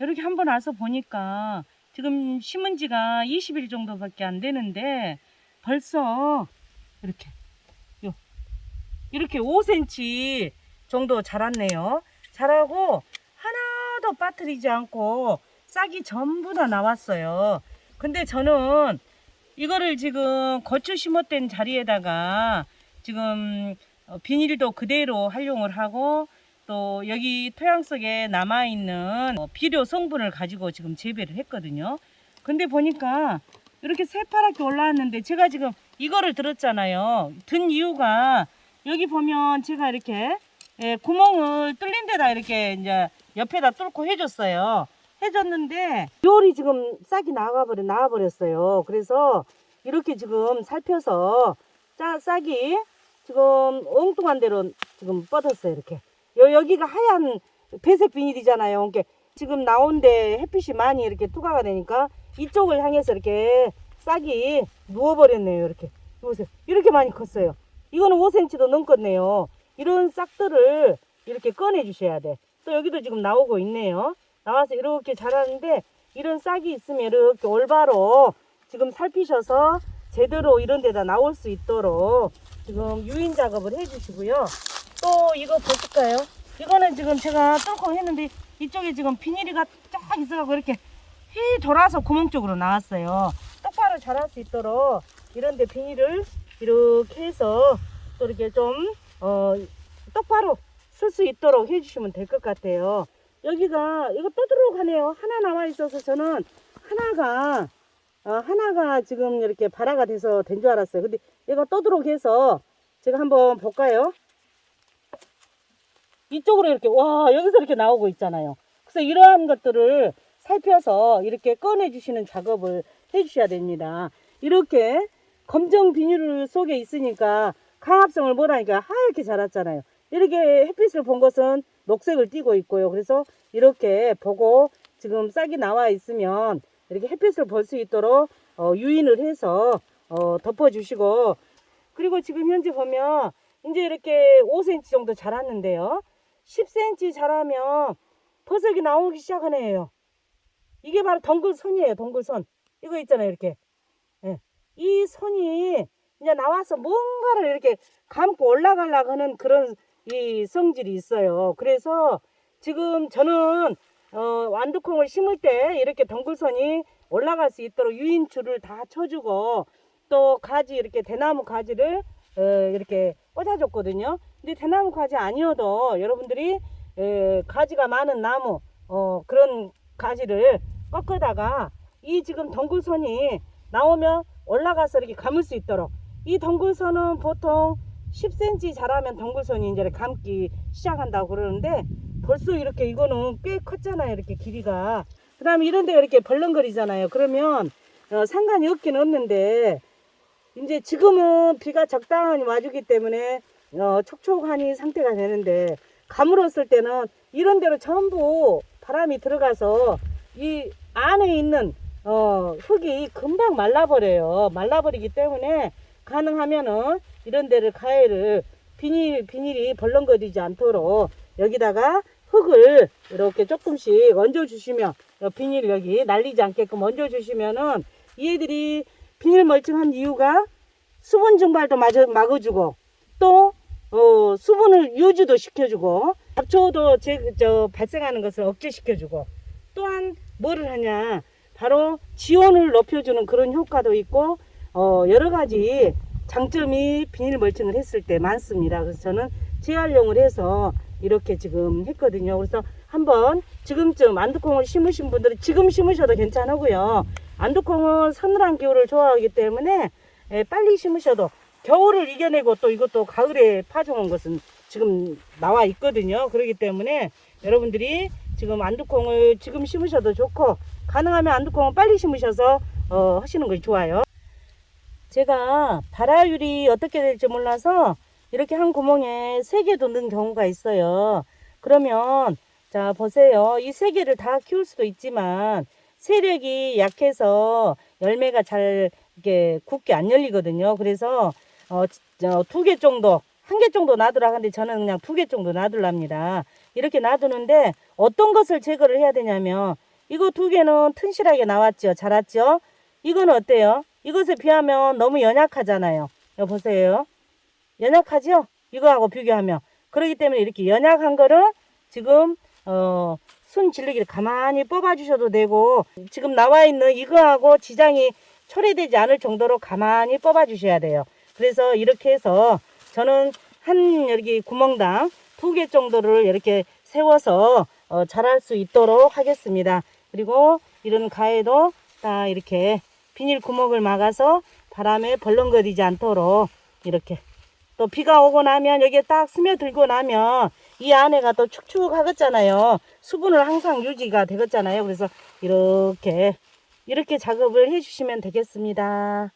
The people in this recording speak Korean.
이렇게 한번 와서 보니까 지금 심은 지가 20일 정도밖에 안 되는데 벌써 이렇게 요 이렇게 5cm 정도 자랐네요. 자라고 하나도 빠뜨리지 않고 싹이 전부 다 나왔어요. 근데 저는 이거를 지금 거추 심었던 자리에다가 지금 어, 비닐도 그대로 활용을 하고 또 여기 토양 속에 남아있는 어, 비료 성분을 가지고 지금 재배를 했거든요. 근데 보니까 이렇게 새파랗게 올라왔는데 제가 지금 이거를 들었잖아요. 든 이유가 여기 보면 제가 이렇게 예, 구멍을 뚫린 데다 이렇게 이제 옆에다 뚫고 해줬어요. 해줬는데 요리 지금 싹이 나와버려 나와버렸어요. 그래서 이렇게 지금 살펴서 짜, 싹이 지금 엉뚱한 대로 지금 뻗었어요. 이렇게 요 여기가 하얀 배색 비닐이잖아요. 이렇게 지금 나온데 햇빛이 많이 이렇게 투과가 되니까 이쪽을 향해서 이렇게 싹이 누워버렸네요. 이렇게 보세요. 이렇게 많이 컸어요. 이거는 5cm도 넘겠네요. 이런 싹들을 이렇게 꺼내 주셔야 돼. 또 여기도 지금 나오고 있네요. 나와서 이렇게 자라는데 이런 싹이 있으면 이렇게 올바로 지금 살피셔서 제대로 이런 데다 나올 수 있도록 지금 유인 작업을 해 주시고요. 또 이거 보실까요? 이거는 지금 제가 뚫고 했는데 이쪽에 지금 비닐이가 쫙 있어가지고 이렇게 휘 돌아서 구멍 쪽으로 나왔어요. 똑바로 자랄 수 있도록 이런데 비닐을 이렇게 해서 또 이렇게 좀 어, 똑바로 쓸 수 있도록 해주시면 될 것 같아요. 여기가 이거 가네요. 하나 남아 있어서 저는 하나가 어, 하나가 지금 이렇게 발화가 돼서 된 줄 알았어요. 근데 얘가 떠들어 해서 제가 한번 볼까요? 이쪽으로 이렇게 와 여기서 이렇게 나오고 있잖아요. 그래서 이러한 것들을 살펴서 이렇게 꺼내 주시는 작업을 해 주셔야 됩니다. 이렇게 검정 비닐 속에 있으니까 강합성을 못하니까 하얗게 자랐잖아요. 이렇게 햇빛을 본 것은 녹색을 띠고 있고요. 그래서 이렇게 보고 지금 싹이 나와 있으면 이렇게 햇빛을 볼 수 있도록 어, 유인을 해서 어, 덮어주시고 그리고 지금 현재 보면 이제 이렇게 5cm 정도 자랐는데요. 10cm 자라면 버섯이 나오기 시작하네요. 이게 바로 덩굴선이에요. 덩굴선. 이거 있잖아요. 이렇게. 예. 이 선이 이제 나와서 뭔가를 이렇게 감고 올라가려고 하는 그런 이 성질이 있어요. 그래서 지금 저는 어, 완두콩을 심을 때 이렇게 덩굴선이 올라갈 수 있도록 유인줄을 다 쳐주고 또 가지 이렇게 대나무 가지를 어, 이렇게 꽂아줬거든요. 근데 대나무 가지 아니어도 여러분들이 에, 가지가 많은 나무 어, 그런 가지를 꺾어다가 이 지금 덩굴선이 나오면 올라가서 이렇게 감을 수 있도록 이 덩굴선은 보통 10cm 자라면 덩굴선이 이제 감기 시작한다고 그러는데 벌써 이렇게 이거는 꽤 컸잖아요 이렇게 길이가. 그 다음에 이런 데가 이렇게 벌렁거리잖아요. 그러면 어, 상관이 없긴 없는데 이제 지금은 비가 적당히 와주기 때문에 어, 촉촉하니 상태가 되는데 가물었을 때는 이런 데로 전부 바람이 들어가서 이 안에 있는 어, 흙이 금방 말라버려요. 말라버리기 때문에 가능하면은 이런 데를 가해를 비닐 비닐이 벌렁거리지 않도록 여기다가 흙을 이렇게 조금씩 얹어 주시면 비닐 여기 날리지 않게끔 얹어 주시면은 얘들이 비닐 멀쩡한 이유가 수분 증발도 막아주고 또 어, 수분을 유지도 시켜주고 잡초도 제, 저, 발생하는 것을 억제시켜주고 또한 뭐를 하냐 바로 지온을 높여주는 그런 효과도 있고 어, 여러 가지 장점이 비닐 멀칭을 했을 때 많습니다. 그래서 저는 재활용을 해서 이렇게 지금 했거든요. 그래서 한번 지금쯤 안두콩을 심으신 분들은 지금 심으셔도 괜찮고요. 안두콩은 서늘한 기후를 좋아하기 때문에 예, 빨리 심으셔도 겨울을 이겨내고 또 이것도 가을에 파종한 것은 지금 나와 있거든요. 그렇기 때문에 여러분들이 지금 안두콩을 지금 심으셔도 좋고 가능하면 안두콩은 빨리 심으셔서 어, 하시는 것이 좋아요. 제가 발화율이 어떻게 될지 몰라서 이렇게 한 구멍에 세 개도 넣은 경우가 있어요. 그러면 자 보세요. 이 세 개를 다 키울 수도 있지만 세력이 약해서 열매가 잘 이렇게 굳게 안 열리거든요. 그래서 어, 두 개 정도, 한 개 정도 놔두라 하는데 저는 그냥 두 개 정도 놔둘랍니다. 이렇게 놔두는데 어떤 것을 제거를 해야 되냐면 이거 두 개는 튼실하게 나왔죠. 자랐죠. 이건 어때요? 이것에 비하면 너무 연약하잖아요. 여기 보세요. 연약하죠? 이거하고 비교하면. 그렇기 때문에 이렇게 연약한 거를 지금 어, 순 질르기를 가만히 뽑아 주셔도 되고 지금 나와 있는 이거하고 지장이 초래되지 않을 정도로 가만히 뽑아 주셔야 돼요. 그래서 이렇게 해서 저는 한 여기 구멍당 두 개 정도를 이렇게 세워서 어, 자랄 수 있도록 하겠습니다. 그리고 이런 가에도 딱 이렇게 비닐 구멍을 막아서 바람에 벌렁거리지 않도록 이렇게 또 비가 오고 나면 여기에 딱 스며들고 나면 이 안에가 또 축축하겠잖아요. 수분을 항상 유지가 되겠잖아요. 그래서 이렇게 이렇게 작업을 해주시면 되겠습니다.